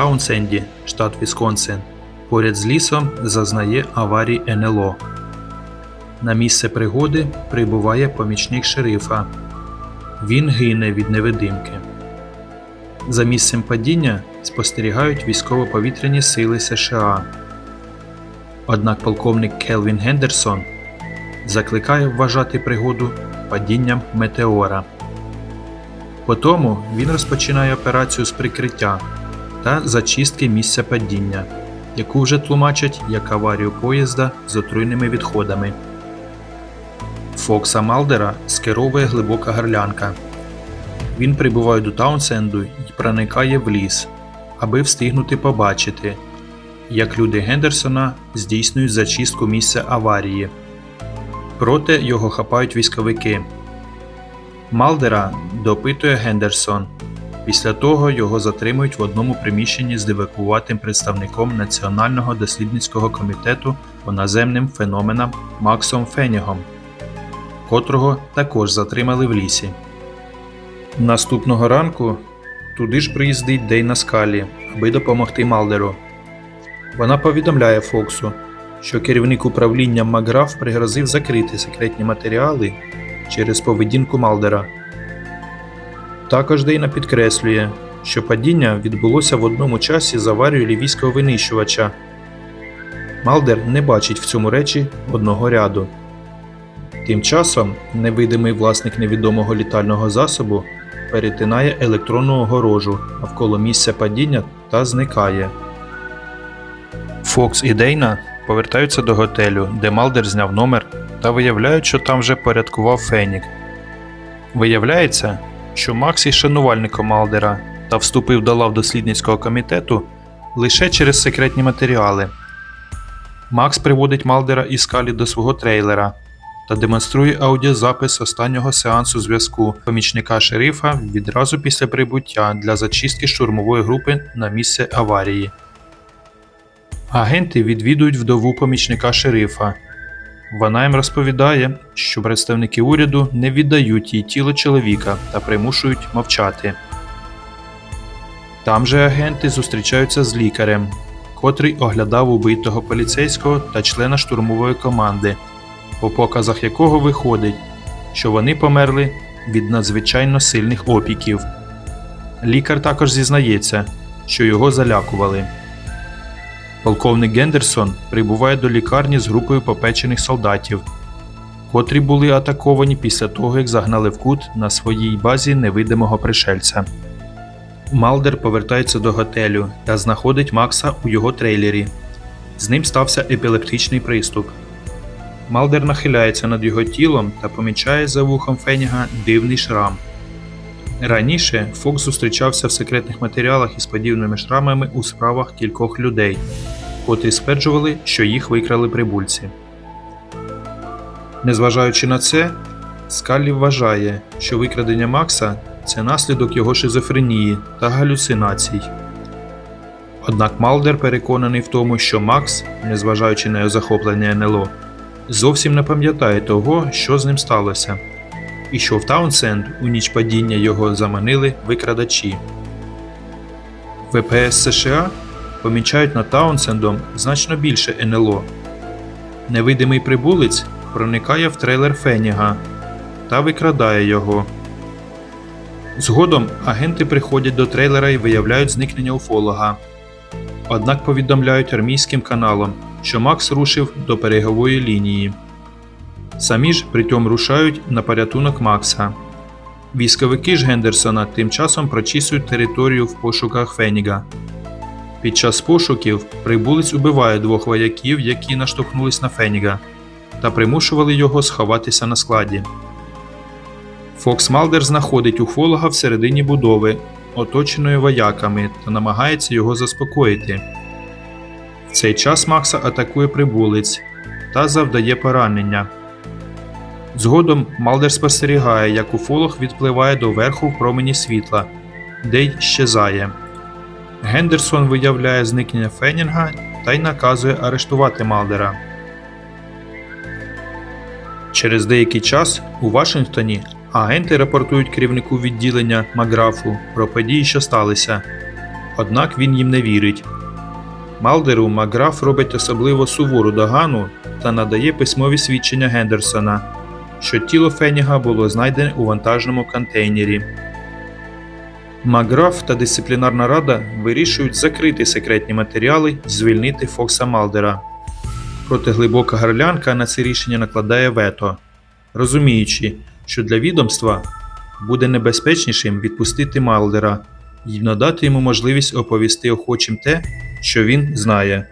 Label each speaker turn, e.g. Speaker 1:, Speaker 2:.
Speaker 1: Таунсенді, штат Вісконсин, поряд з лісом зазнає аварії НЛО. На місце пригоди прибуває помічник шерифа. Він гине від невидимки. За місцем падіння спостерігають військово-повітряні сили США. Однак полковник Келвін Гендерсон закликає вважати пригоду падінням метеора. Потому він розпочинає операцію з прикриття та зачистки місця падіння, яку вже тлумачать як аварію поїзда з отруйними відходами. Фокса Малдера скеровує глибока гарлянка. Він прибуває до Таунсенду і проникає в ліс, аби встигнути побачити, як люди Гендерсона здійснюють зачистку місця аварії. Проте його хапають військовики. Малдера допитує Гендерсон. Після того його затримують в одному приміщенні з девакуватим представником Національного дослідницького комітету по наземним феноменам Максом Фенігом, котрого також затримали в лісі. Наступного ранку туди ж приїздить Дейна Скалі, аби допомогти Малдеру. Вона повідомляє Фоксу, що керівник управління Макграф пригрозив закрити секретні матеріали через поведінку Малдера. Також Дейна підкреслює, що падіння відбулося в одному часі з аварією лівійського винищувача. Малдер не бачить в цьому речі одного ряду. Тим часом невидимий власник невідомого літального засобу перетинає електронну огорожу навколо місця падіння та зникає. Фокс і Дейна повертаються до готелю, де Малдер зняв номер, та виявляють, що там вже порядкував Фенік. Виявляється, що Макс є шанувальником Малдера та вступив до лав дослідницького комітету лише через секретні матеріали. Макс приводить Малдера і Скалі до свого трейлера та демонструє аудіозапис останнього сеансу зв'язку помічника шерифа відразу після прибуття для зачистки штурмової групи на місце аварії. Агенти відвідують вдову помічника шерифа. Вона їм розповідає, що представники уряду не віддають їй тіло чоловіка та примушують мовчати. Там же агенти зустрічаються з лікарем, котрий оглядав убитого поліцейського та члена штурмової команди, по показах якого виходить, що вони померли від надзвичайно сильних опіків. Лікар також зізнається, що його залякували. Полковник Гендерсон прибуває до лікарні з групою попечених солдатів, котрі були атаковані після того, як загнали в кут на своїй базі невидимого пришельця. Малдер повертається до готелю та знаходить Макса у його трейлері. З ним стався епілептичний приступ. Малдер нахиляється над його тілом та помічає за вухом Феніга дивний шрам. Раніше Фокс зустрічався в секретних матеріалах із подібними шрамами у справах кількох людей, котрі стверджували, що їх викрали прибульці. Незважаючи на це, Скаллі вважає, що викрадення Макса це наслідок його шизофренії та галюцинацій. Однак Малдер переконаний в тому, що Макс, незважаючи на його захоплення НЛО, зовсім не пам'ятає того, що з ним сталося і що в Таунсенд у ніч падіння його заманили викрадачі. ВПС США помічають над Таунсендом значно більше НЛО. Невидимий прибулець проникає в трейлер Феніга та викрадає його. Згодом агенти приходять до трейлера і виявляють зникнення уфолога. Однак повідомляють армійським каналам, що Макс рушив до берегової лінії. Самі ж притом рушають на порятунок Макса. Військовики ж Гендерсона тим часом прочісують територію в пошуках Феніга. Під час пошуків прибулець убиває двох вояків, які наштовхнулись на Феніга, та примушували його сховатися на складі. Фокс Малдер знаходить уфолога всередині будови, оточеної вояками, та намагається його заспокоїти. В цей час Макса атакує прибулець та завдає поранення. Згодом Малдер спостерігає, як уфолог відпливає до верху в промені світла, де й щезає. Гендерсон виявляє зникнення Фенінга та й наказує арештувати Малдера. Через деякий час у Вашингтоні агенти рапортують керівнику відділення Макграфу про події, що сталися. Однак він їм не вірить. Малдеру Макграф робить особливо сувору догану та надає письмові свідчення Гендерсона, що тіло Феніга було знайдене у вантажному контейнері. Макграф та дисциплінарна рада вирішують закрити секретні матеріали і звільнити Фокса Малдера. Проте глибока горлянка на це рішення накладає вето, розуміючи, що для відомства буде небезпечнішим відпустити Малдера і надати йому можливість оповісти охочим те, що він знає.